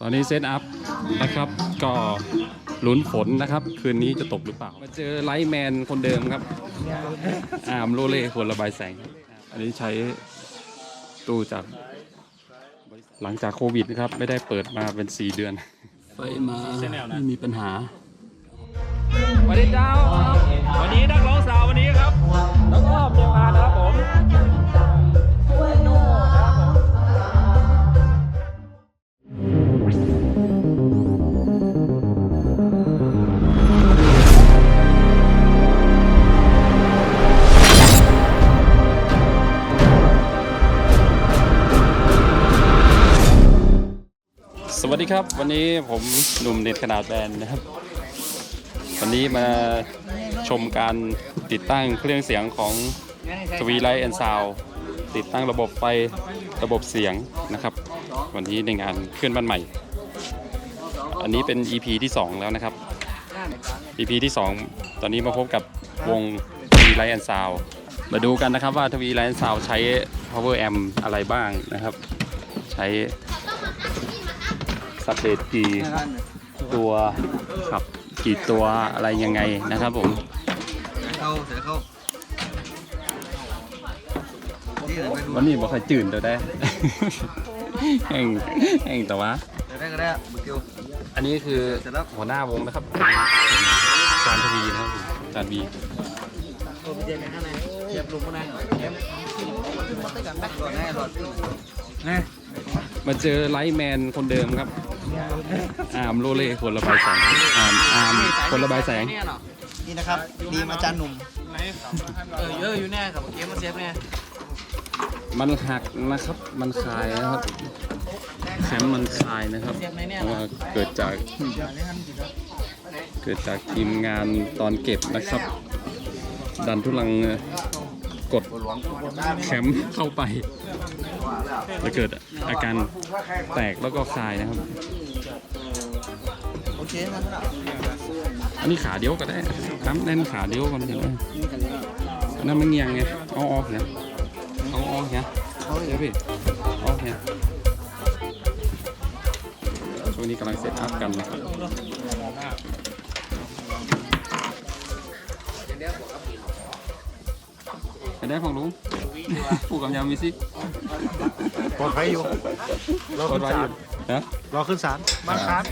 ตอนนี้เซตอัพนะครับ ก็ลุ้นฝนนะครับ คืนนี้จะตกหรือเปล่า มาเจอไลท์แมนคนเดิมครับ อามโรเล่คนระบายแสง อันนี้ใช้ตู้จากหลังจากโควิดนะครับ ไม่ได้เปิดมาเป็น 4 เดือน ไฟมาไม่มีปัญหาสวัสดีเจ้าวันนี้นักร้องสาววันนี้ครับน้องอ้อมเดียวมานะครับผม ครับ วันนี้ผมหนุ่มเน็ตขนาดแบนนะครับ วันนี้มาชมการติดตั้งเครื่องเสียงของทวีไลท์แอนซาวติดตั้งระบบไฟระบบเสียงนะครับ วันนี้ในงานเคลื่อนบ้านใหม่ อันนี้เป็น EP ที่ 2 แล้วนะครับ EP ที่ 2 ตอนนี้มาพบกับวงทวีไลท์แอนซาวมาดูกันนะครับว่าทวีไลท์แอนซาวใช้ power amp อะไรบ้างนะครับ ใช้ สับเบตกี่ตัวขับกี่ตัวอะไรยังไงนะครับผมเข้าเสือเข้าที่ไหนไปดูวันนี้บอกใครจื่นตัวได้แห่งแห่งแต่ว่าเดี๋ยวได้ก็ได้บุกเกียวอันนี้คือเสร็จแล้วหัวหน้าวงนะครับจานทวีนะครับผมจานวีโอ้ไปเจอกันข้างในเจ็บลุงข้างในเจ็บรอดแน่รอดแน่มาเจอไลท์แมนคนเดิมครับ อาร์มโรเล่คนระบายแสงอาร์มอาร์มคนระบายแสงนี่นะครับดีมาจานหนุ่มเออเยอะอยู่แน่ครับเกมมาเซฟแน่มันหักนะครับ มันคลายนะครับแคมป์มันคลายนะครับเพราะว่าเกิดจากเกิดจากทีมงานตอนเก็บนะครับ ดันทุลังกดแคมป์เข้าไป แล้วเกิดอาการแตกแล้วก็คลายนะครับ โอเคนะอันนี้ขาเดียวก็ได้ครับแน่นขาเดียวกันเห็นไหมอันนั้นมันเงียงไงเอาออกเนี่ยเอาออกเนี่ยเดี๋ยวพี่เอาออกเนี่ยช่วงนี้กำลังเซตอัพกันนะครับไปได้ของลุงผูกกับยามิซิ ปลอดภัยอยู่รอกขึ้ดนไว้ศาอลยู่นะรอขึ้นศาลบ้านคาด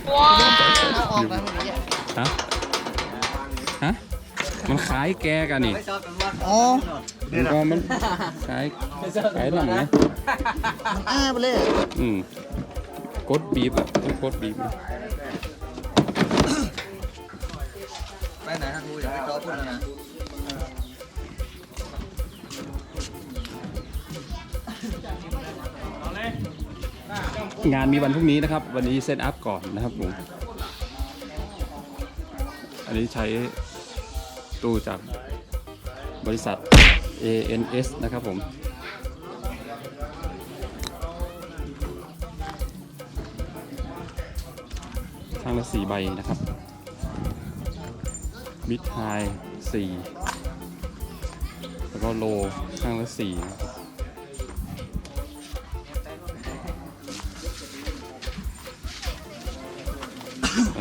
ฮะฮะมันคล้ายแกกันนี่อ๋อมันก็มันคล้ายคล้ายหลังไงมันอ้าไปเลยอืมกดบีบอะต้องกดบีบนะไปไหนนะทูอย่าไปจอพุ่นแล้วนะ งานมีวันพรุ่งนี้นะครับ วันนี้เซตอัพก่อนนะครับผมอันนี้ใช้ตู้จากบริษัท ANS นะครับผมข้างละสี่ใบนะครับมิดไฮสี่แล้วก็โลข้างละสี่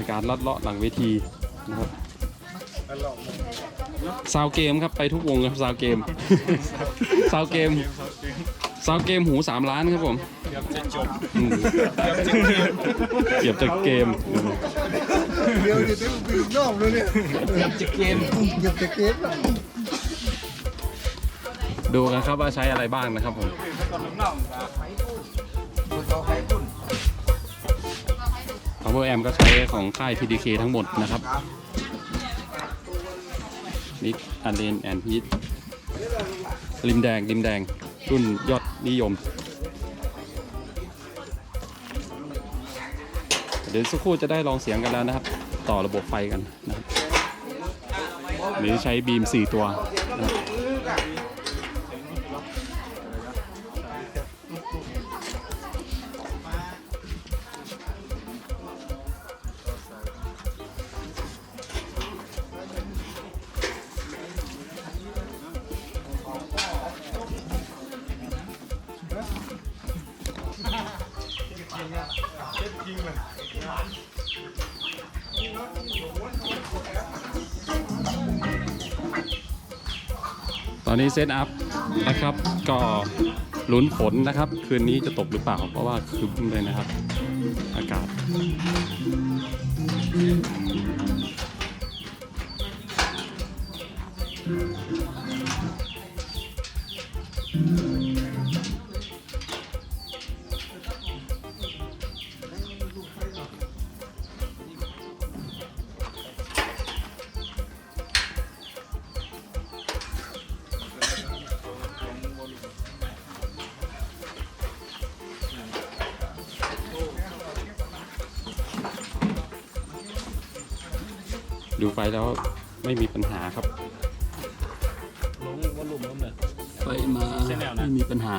การลัดเลาะหลังเวทีนะครับซาวเกมครับไปทุกวงครับซาวเกมซาวเกมซาวเกมหูสามล้านครับผมอืมเกือบจะเกมเดี๋ยวเดี๋ยวต้องไปนอกเลยเนี่ยหยับจะเกมหยับจะเกมดูกันครับว่าใช้อะไรบ้างนะครับผม Power Amp ก็ใช้ของค่าย PDK ทั้งหมดนะครับนิกอันเลนแอนฮิตริมแดงริมแดง รุ่นยอดนิยม เดี๋ยวสักครู่จะได้ลองเสียงกันแล้วนะครับ ต่อระบบไฟกันนะครับหรือใช้บีม 4 ตัว อนนี้เซตอัพนะครับ ก็ลุ้นฝนนะครับ คืนนี้จะตกหรือเปล่า เพราะว่าคืมเลยนะครับ อากาศ ดูไฟแล้วไม่มีปัญหาครับลงวอลลุ่มลงเลยไฟมาเส้นแนวนะไม่มีปัญหา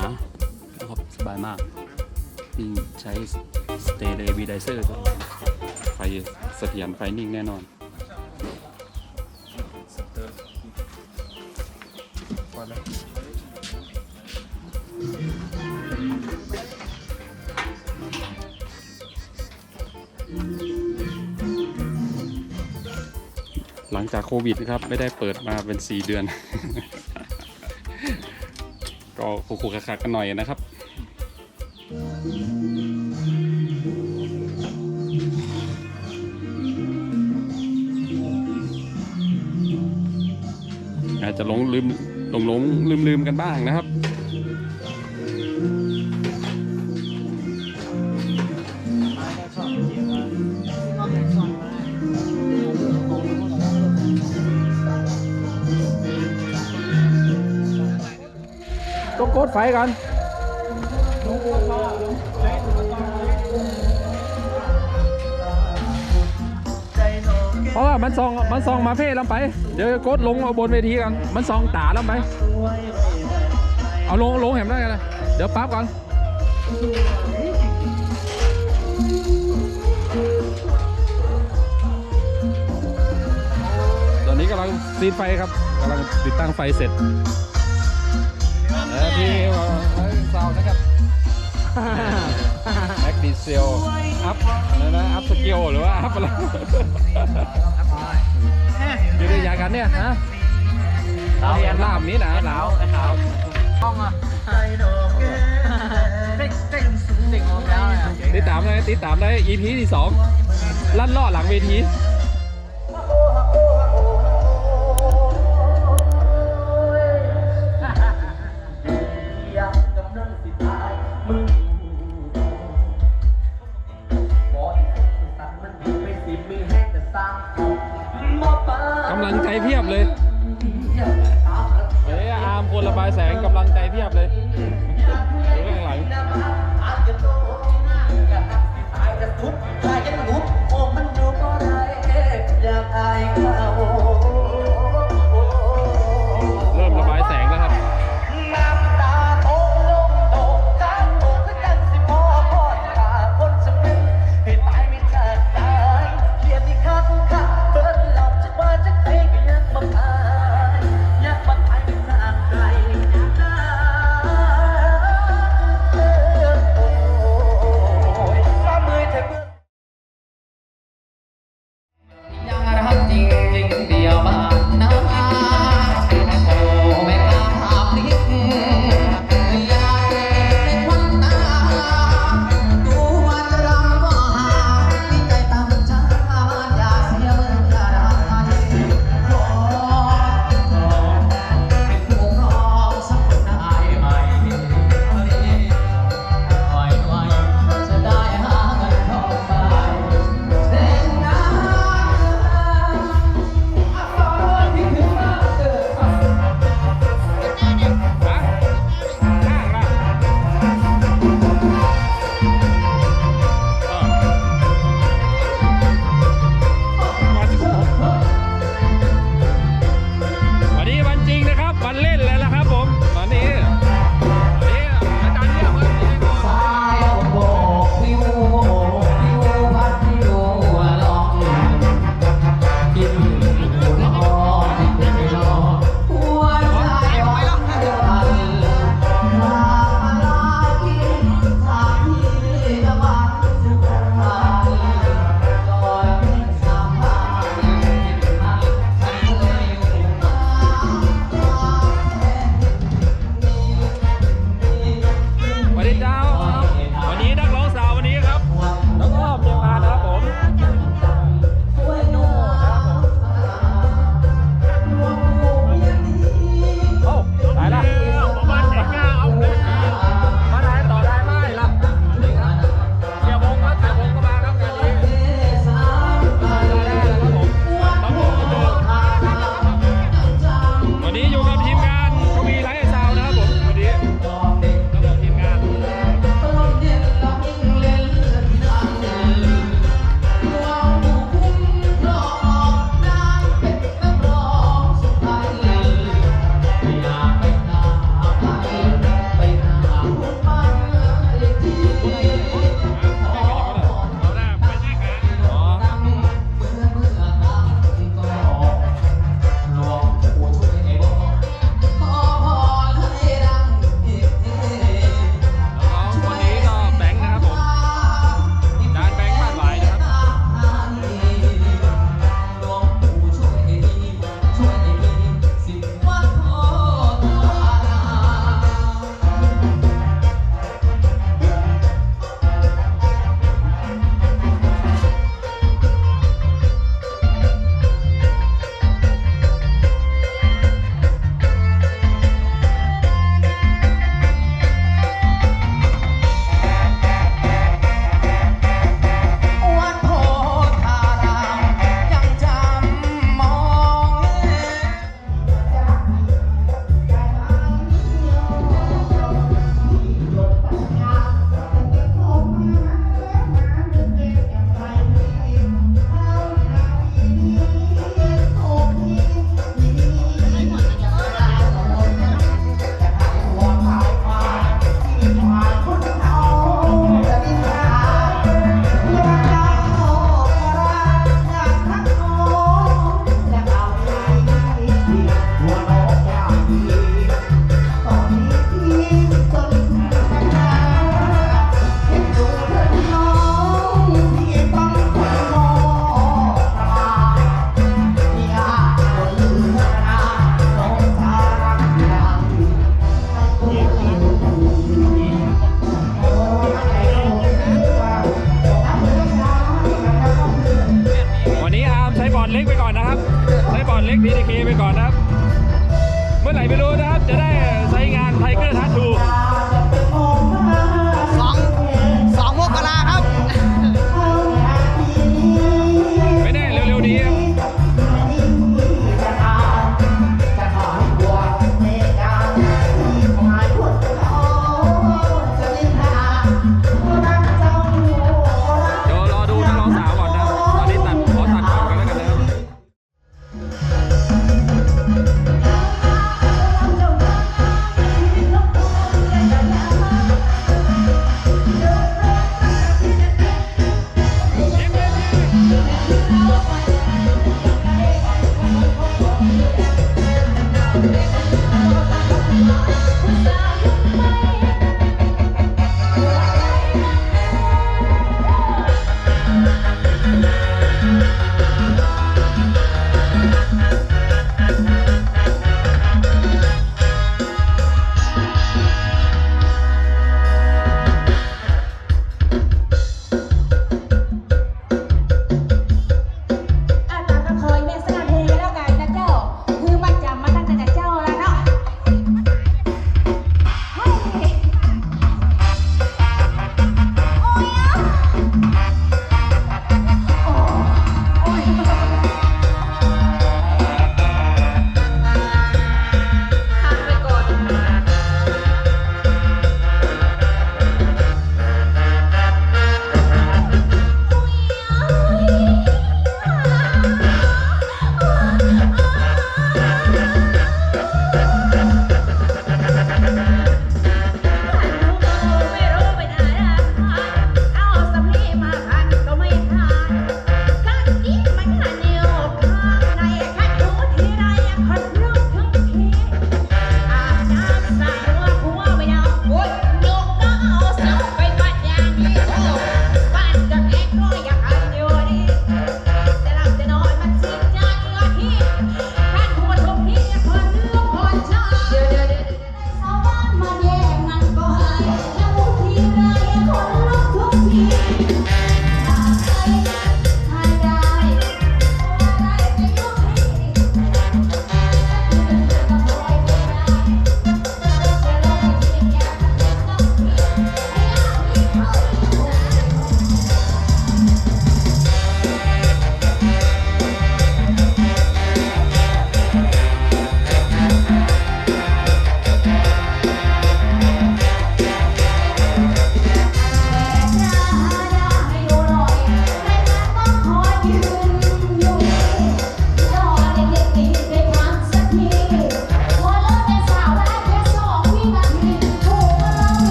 นะครับสบายมากนี่ใช้สเตเลวีไดเซอร์ไฟเสถียรไฟนิ่งแน่นอนหลั จากโควิดนะครับ ไม่ได้เปิดมาเป็น 4 เดือน ก็คุกๆคักๆกันหน่อยนะครับอาจจะหลงลืมหลงหลงลืมลืมๆกันบ้างนะครับ ไฟกันเพราะว่ามันซองมันซองมาเพ่ลำไป เดี๋ยวกดลงเอาบนเวทีกัน มันซองตาลำไป เอาลงลงเห็นได้กันนะเดี๋ยวปั๊บก่อนตอนนี้กำลังซีดไฟครับกำลังติดตั้งไฟเสร็จ แล้วที่ซาวนะครับแม็กดีเซลอัพอะไรนะอัพสกิลหรือว่าอัพอะไรอยู่ในยากันเนี่ยฮะเรียนลาบนี้นะหนาวห้องอะเด็กเด็กเด็กของแล้วอะติดตามเลยติดตามได้ EP ที่สองลั่นล่อหลังเวที